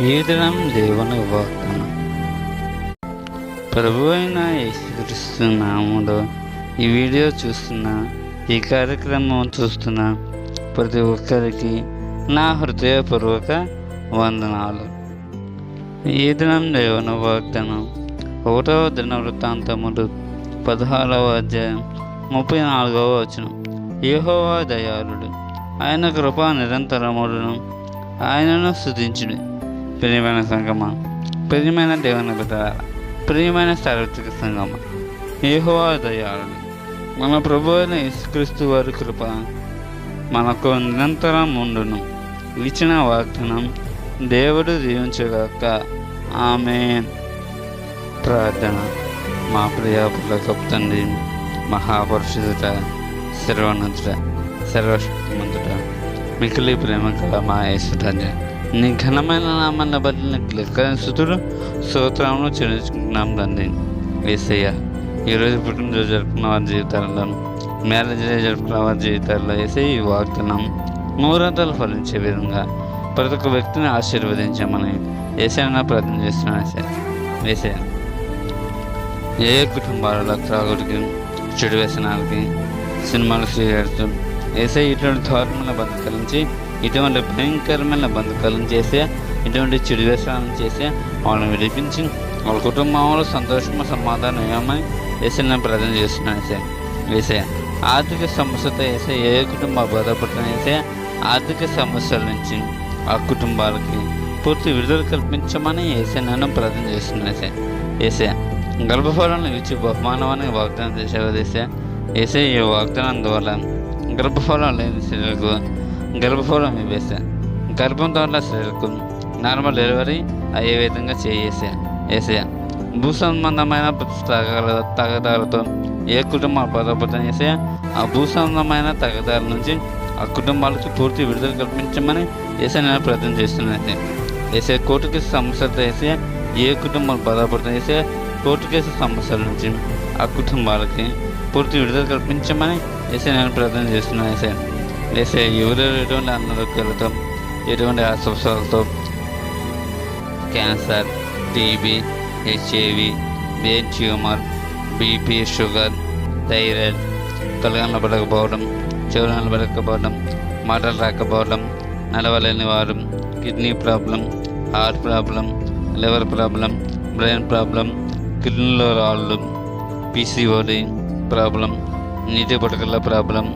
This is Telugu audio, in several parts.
ఈ దినం దేవుని వాగ్దానం ప్రభు అయిన యేసుక్రీస్తు నామములో ఈ వీడియో చూస్తున్న ఈ కార్యక్రమం చూస్తున్న ప్రతి ఒక్కరికి నా హృదయపూర్వక వందనాలు. ఈ దినం దేవుని వాగ్దానం ఒకటవ దిన వృత్తాంతములు పదహారవ అధ్యాయం ముప్పై నాలుగవ వచనం. యహోవా దయాళుడు ఆయన కృప నిరంతరముడును ఆయనను స్థుతించుడు ప్రియమైన సంగమ ప్రియమైన దేవుని బిడ్డ ప్రియమైన సార్వత్రిక సంగమ యెహోవా దయాళుడు. మన ప్రభు అయిన యేసుక్రీస్తు వారి కృప మనకు నిరంతరం ఉండును. ఇచ్చిన వాగ్దానం దేవుడు దీవించగాక. ఆమె ప్రార్థన మా ప్రియాపుల కప్తండి తండ్రి మహాపరిషుదుట సర్వోన్నతుడ సర్వశక్తిమంతుడ మికిలి ప్రేమ కళ మా యేసురాజ నీ ఘనమైన నామాన్ని బదిలిన నీకు లెక్కని చెల్లించుకుంటున్నాం తండ్రి. ఏసయ్య ఈరోజు పుట్టినరోజు జరుపుకున్న వారి జీవితాలను మ్యారేజ్ డే జరుపుకున్న వారి జీవితాల్లో వేసే ఈ వాగ్దానం నూరంతలు ఫలించే విధంగా ప్రతి ఒక్క వ్యక్తిని ఆశీర్వదించమని ఏసైనా ప్రార్థన చేస్తున్నాను సార్ వేసే ఏ కుటుంబాలలో త్రాగుడికి చెడు వ్యసనాలకి సినిమాలు సీరియల్స్ ఏసై ఇటువంటి దారుణమైన బతకాల ఇటువంటి భయంకరమైన బంధకాలను చేసి చేసే ఇటువంటి చెడు వ్యసనాలను చేసే వాళ్ళని విడిపించి వాళ్ళ కుటుంబంలో సంతోషము సమాధానం ఏమని వేసే నేను ప్రార్థన చేస్తున్నాను సార్ వేసే ఆర్థిక సమస్యతో వేసే ఏ కుటుంబం బాధపడుతున్నా వేసే ఆర్థిక సమస్యల నుంచి ఆ కుటుంబాలకి పూర్తి విడుదల కల్పించమని వేసే నేను ప్రార్థన చేస్తున్నాను సార్ ఏసే గర్భఫలాలను ఇచ్చి బహుమానమని వాగ్దానం చేసేవా దేశ వేసే ఈ వాగ్దానం ద్వారా గర్భఫలం లేని స్త్రీలకు గర్భఫలం ఇవ్వేసా గర్భం ద్వారా స్త్రీలకు నార్మల్ డెలివరీ అయ్యే విధంగా చేసే వేసే భూ సంబంధమైన తగల తగదాలతో ఏ కుటుంబాలు బాధపడుతుంది వేసే ఆ భూ సంబంధమైన తగదాల నుంచి ఆ కుటుంబాలకు పూర్తి విడుదల కల్పించమని వేసే నేను ప్రయత్నం చేస్తున్నాను వేసే కోర్టు కేసు సమస్యలతో వేసే ఏ కుటుంబాలు బాధపడతాయి వేసే కోర్టు కేసు సమస్యల నుంచి ఆ కుటుంబాలకి పూర్తి విడుదల కల్పించమని వేసే నేను ప్రయత్నం చేస్తున్నాను వేసే లేసే ఎవరెవరు ఎటువంటి అనారోగ్యాలతో ఎటువంటి అస్వస్థలతో cancer TB HIV brain tumour BP sugar thyroid తొలగనలు పడకపోవడం చెవులు కనబడకపోవడం మాటలు రాకపోవడం నడవలేని వారు kidney problem heart problem liver problem brain problem కిడ్నీలో రాళ్ళు పీసీఓడి ప్రాబ్లం నీటి పడకల ప్రాబ్లం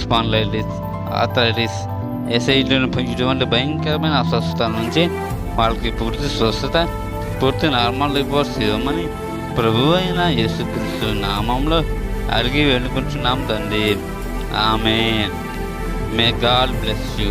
స్పాన్లైటిస్ ఆథరైటిస్ ఎస్ఐటీలను ఇటువంటి భయంకరమైన అస్వస్థత నుంచి వాళ్ళకి పూర్తి స్వస్థత పూర్తి నార్మల్ రిపోర్ట్స్ ఇవ్వమని ప్రభు అయిన యేసుక్రీస్తు నామంలో అడిగి వేడుకుంటున్నాం తండ్రి ఆమె మే గాడ్ బ్లెస్ యూ